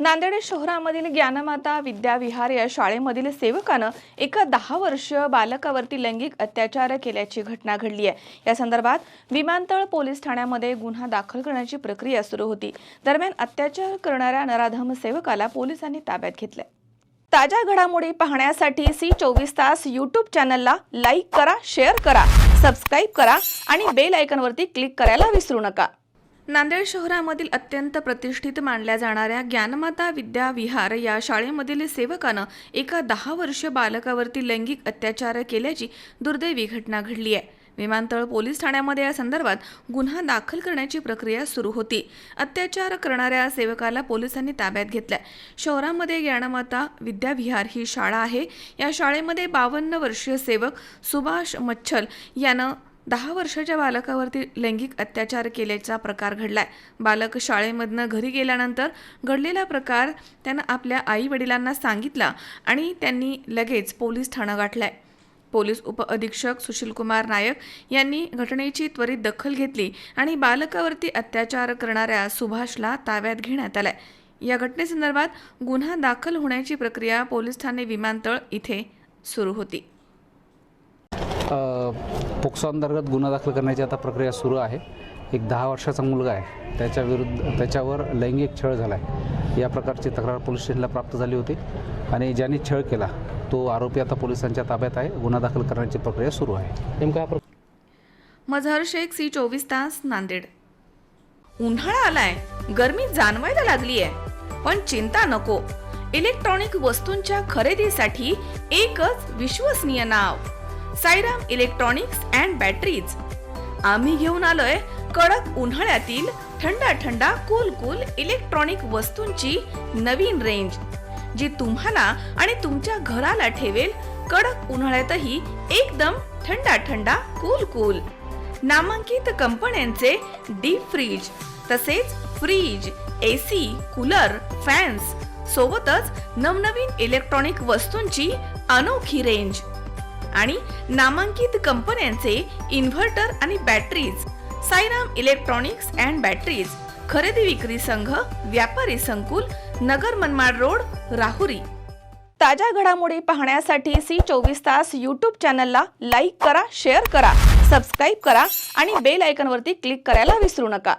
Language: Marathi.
नांदेड शहरामधील ज्ञानमाता विद्याविहार या शाळेमधील सेवकानं एका दहा वर्ष बालकावरती लैंगिक अत्याचार केल्याची घटना घडली आहे. या संदर्भात विमानतळ पोलीस ठाण्यामध्ये गुन्हा दाखल करण्याची प्रक्रिया सुरू होती. दरम्यान अत्याचार करणाऱ्या नराधम सेवकाला पोलिसांनी ताब्यात घेतलंय. ताज्या घडामोडी पाहण्यासाठी सी चोवीस तास यूट्यूब चॅनलला लाईक करा शेअर करा सबस्क्राईब करा आणि बेल आयकनवरती क्लिक करायला विसरू नका. नांदेड शहरामधील अत्यंत प्रतिष्ठित मानल्या जाणाऱ्या ज्ञानमाता विद्या विहार या शाळेमधील सेवकानं एका दहा वर्ष बालकावरती लैंगिक अत्याचार केल्याची दुर्दैवी घटना घडली आहे. विमानतळ पोलीस ठाण्यामध्ये या संदर्भात गुन्हा दाखल करण्याची प्रक्रिया सुरू होती. अत्याचार करणाऱ्या सेवकाला पोलिसांनी ताब्यात घेतलाय. शहरामध्ये ज्ञानमाता विद्याविहार ही शाळा आहे. या शाळेमध्ये बावन्न वर्षीय सेवक सुभाष मच्छल यानं दहा वर्षाच्या बालकावरती लैंगिक अत्याचार केल्याचा प्रकार घडलाय. बालक शाळेमधनं घरी गेल्यानंतर घडलेला प्रकार त्यानं आपल्या आई वडिलांना सांगितला आणि त्यांनी लगेच पोलीस ठाणं गाठलाय. पोलीस उपअधीक्षक सुशीलकुमार नायक यांनी घटनेची त्वरित दखल घेतली आणि बालकावरती अत्याचार करणाऱ्या सुभाषला ताब्यात घेण्यात आलाय. या घटनेसंदर्भात गुन्हा दाखल होण्याची प्रक्रिया पोलीस ठाणे विमानतळ इथे सुरू होती. पोक्सो अंतर्गत गुन्हा दाखल करण्याची आता प्रक्रिया सुरू आहे. एक दहा वर्षाचा मुलगा आहे. त्याच्या विरुद्ध त्याच्यावर लैंगिक छळ झाला आहे या प्रकारची तक्रार पोलीस स्टेशनला प्राप्त झाली होती आणि ज्यांनी छळ केला तो आरोपी आता पोलिसांच्या ताब्यात आहे. गुन्हा दाखल करण्याची प्रक्रिया सुरू आहे. नेमका हा प्र- मझहर शेख सी चोवीस तास नांदेड. उन्हाळा आलाय. गरमी जाणवायला लागलीय. पण चिंता नको. इलेक्ट्रॉनिक वस्तूंच्या खरेदीसाठी एकच विश्वसनीय नाव. Sairam electronics and batteries. आम्ही घेऊन आलोय कडक उन्हाळ्यातील थंडा थंडा कूल कूल इलेक्ट्रॉनिक वस्तूंची नवीन रेंज जी तुम्हाला आणि तुमच्या घराला ठेवेल कडक उन्हाळ्यातही एकदम थंडा थंडा कूल कूल नामांकित कंपन्यांचे डीप फ्रीज तसेच फ्रीज एसी कूलर फॅन्स सोबतच नवनवीन इलेक्ट्रॉनिक वस्तूंची अनोखी रेंज आणि नामांकित कंपन्यांचे इन्व्हर्टर आणि batteries Sairam electronics and batteries खरेदी विक्री संघ व्यापारी संकुल नगर मनमाड रोड राहुरी. ताज्या घडामोडी पाहण्यासाठी सी चोवीस तास यूट्यूब चॅनलला लाईक करा शेअर करा सबस्क्राईब करा आणि बेल आयकनवरती क्लिक करायला विसरू नका.